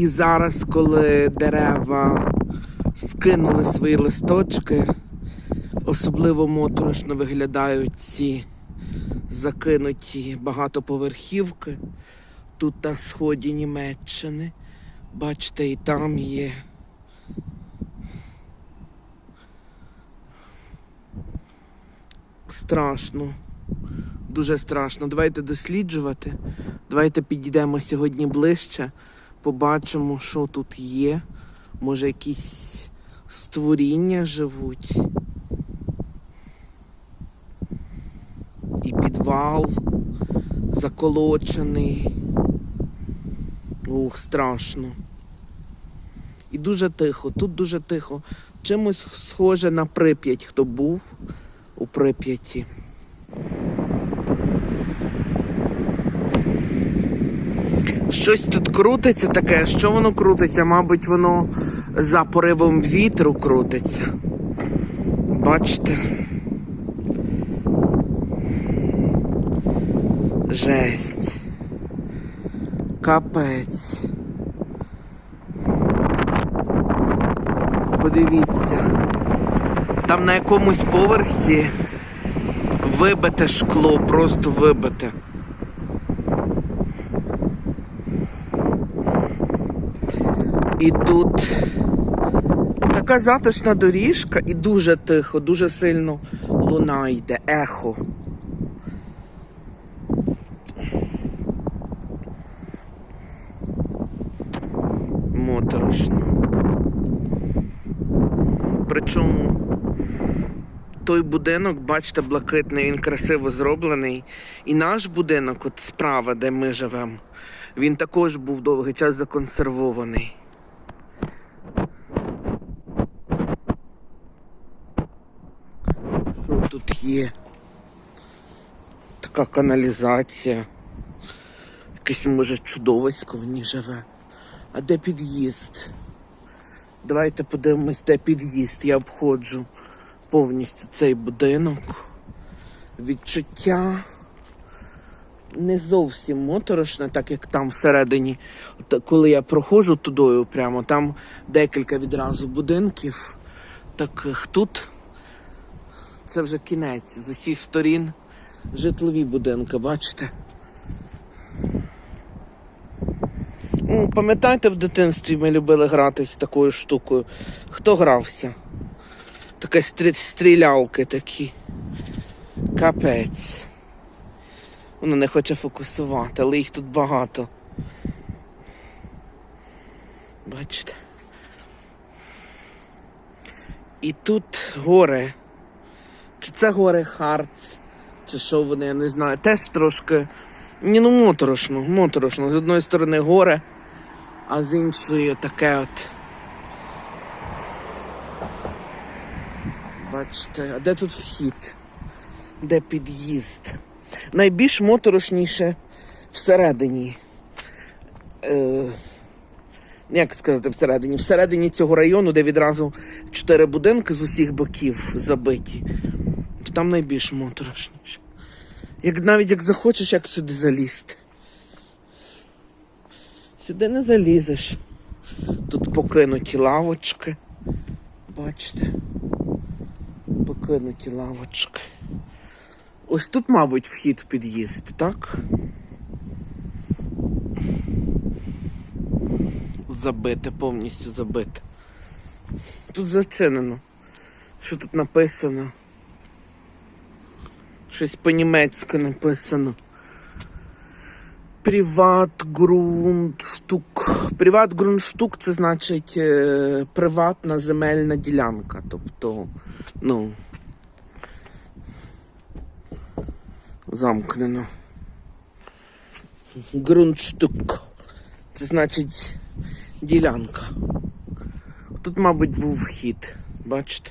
І зараз, коли дерева скинули свої листочки, особливо моторошно виглядають ці закинуті багатоповерхівки. Тут на сході Німеччини. Бачите, і там є. Страшно. Дуже страшно. Давайте досліджувати. Давайте підійдемо сьогодні ближче, побачимо, що тут є. Може, якісь створіння живуть. І підвал заколочений. Ух, страшно. І дуже тихо, тут дуже тихо. Чимось схоже на Прип'ять, хто був у Прип'яті. Щось тут крутиться таке, що воно крутиться? Мабуть, воно за поривом вітру крутиться. Бачите? Жесть. Капець. Подивіться. Там на якомусь поверсі вибите шкло, просто вибите. І тут така затишна доріжка і дуже тихо, дуже сильно луна йде, ехо. Моторошно. Причому той будинок, бачите, блакитний, він красиво зроблений. І наш будинок, от справа, де ми живемо, він також був довгий час законсервований. Що тут є? Така каналізація. Якесь може чудовисько в ній живе. А де під'їзд? Давайте подивимось, де під'їзд. Я обходжу повністю цей будинок. Відчуття не зовсім моторошне, так як там всередині. Коли я проходжу тудою прямо, там декілька відразу будинків. Так е, тут це вже кінець з усіх сторін житлові будинки, бачите? Ну, пам'ятаєте, в дитинстві ми любили гратись такою штукою. Хто грався? Таке стрі- стрілялки такі. Капець. Воно не хоче фокусувати, але їх тут багато. Бачите? І тут гори. Чи це гори Харц, чи що вони, я не знаю. Теж трошки. Ні, ну моторошно, моторошно. З одної сторони горе, а з іншої таке от. Бачите, а де тут вхід? Де під'їзд? Найбільш моторошніше всередині. Е, як сказати всередині? Всередині цього району, де відразу чотири будинки з усіх боків забиті. Там найбільш моторошніше. Як навіть як захочеш, як сюди залізти. Сюди не залізеш. Тут покинуті лавочки. Бачите? Покинуті лавочки. Ось тут, мабуть, вхід в під'їзд, так? Забите, повністю забите. Тут зачинено. Що тут написано? Щось по-німецьки написано. Приватґрунтштук. Приватґрунтштук це значить е, приватна земельна ділянка. Тобто, ну. Замкнено. Ґрунтштук. Це значить ділянка. Тут, мабуть, був вхід. Бачите?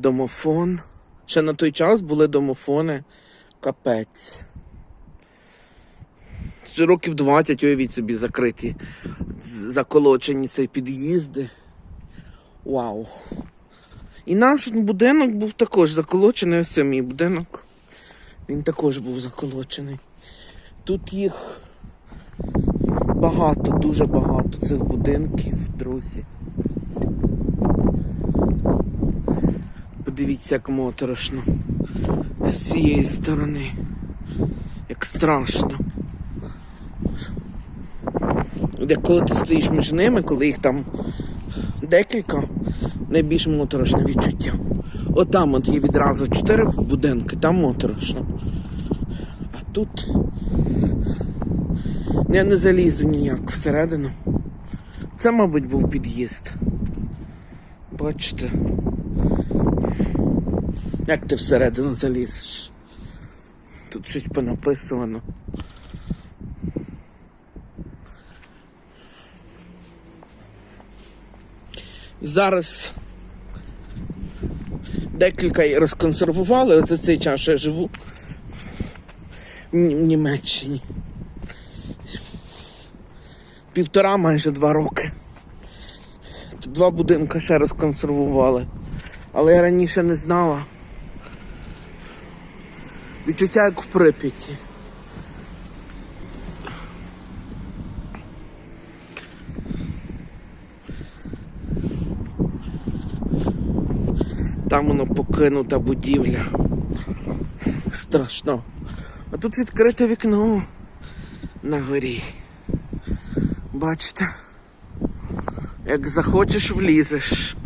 Домофон. Ще на той час були домофони. Капець. Років 20, уявіть собі, закриті, заколочені ці під'їзди. Вау. І наш будинок був також заколочений, ось мій будинок. Він також був заколочений. Тут їх багато, дуже багато цих будинків, друзі. Подивіться, як моторошно. З цієї сторони. Як страшно. Де коли ти стоїш між ними, коли їх там декілька, найбільш моторошне відчуття. Отам от є відразу чотири будинки, там моторошно. А тут я не залізу ніяк всередину. Це, мабуть, був під'їзд. Бачите? Як ти всередину залізеш? Тут щось понаписано. Зараз декілька і розконсервували, за цей час я живу в Німеччині. Півтора майже два роки. Тут два будинки ще розконсервували. Але я раніше не знала. Відчуття як в Прип'яті. Там воно покинута будівля. Страшно. А тут відкрите вікно на горі. Бачите? Як захочеш, влізеш.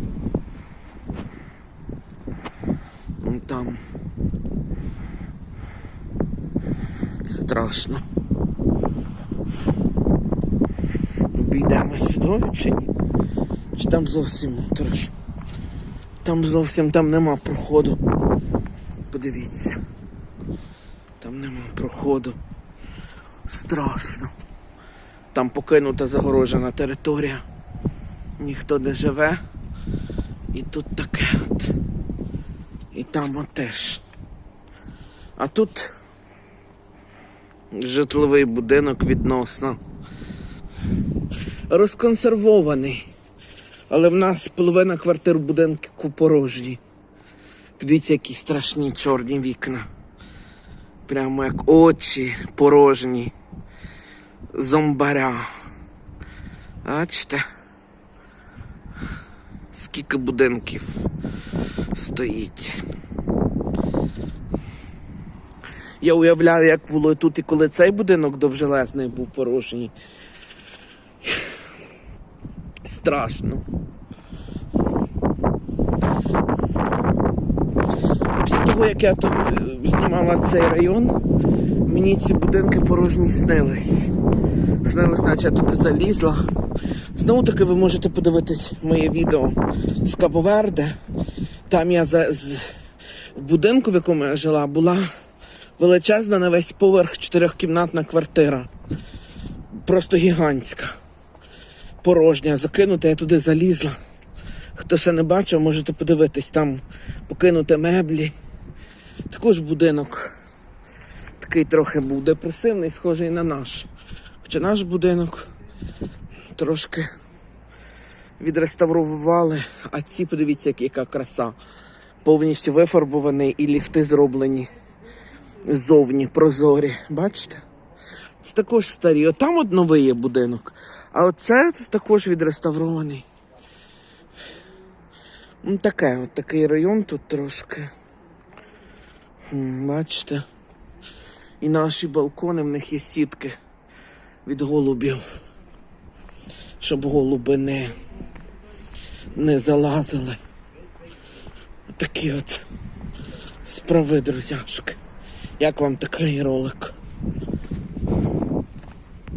Там. Страшно. Обійдемо сюди чи ні? Чи там зовсім моторошно? Там зовсім там нема проходу. Подивіться. Там нема проходу. Страшно. Там покинута загорожена територія. Ніхто не живе. І тут таке от. І там от теж. А тут житловий будинок відносно розконсервований. Але в нас половина квартир будинку порожні. Подивіться, які страшні чорні вікна. Прямо як очі порожні. Зомбаря. Бачите? Скільки будинків стоїть. Я уявляю, як було тут і коли цей будинок довжелезний був порожній. Страшно. Після того, як я е, знімала цей район, мені ці будинки порожні снились. Снилось, наче я туди залізла. Знову таки ви можете подивитись моє відео з Кабоверде. Там я за, з, в будинку, в якому я жила, була величезна на весь поверх чотирьохкімнатна квартира. Просто гігантська. Порожня, закинута, я туди залізла. Хто ще не бачив, можете подивитись, там покинуті меблі. Також будинок такий трохи був депресивний, схожий на наш. Хоча наш будинок трошки відреставрували, а ці, подивіться, яка краса. Повністю вифарбований і ліфти зроблені ззовні прозорі. Бачите? Це також старі. От там от новий є будинок. А оце також відреставрований. Ну, таке, от такий район тут трошки. Бачите? І наші балкони, в них є сітки від голубів. Щоб голуби не, не залазили. Такі от справи, друзяшки. Як вам такий ролик?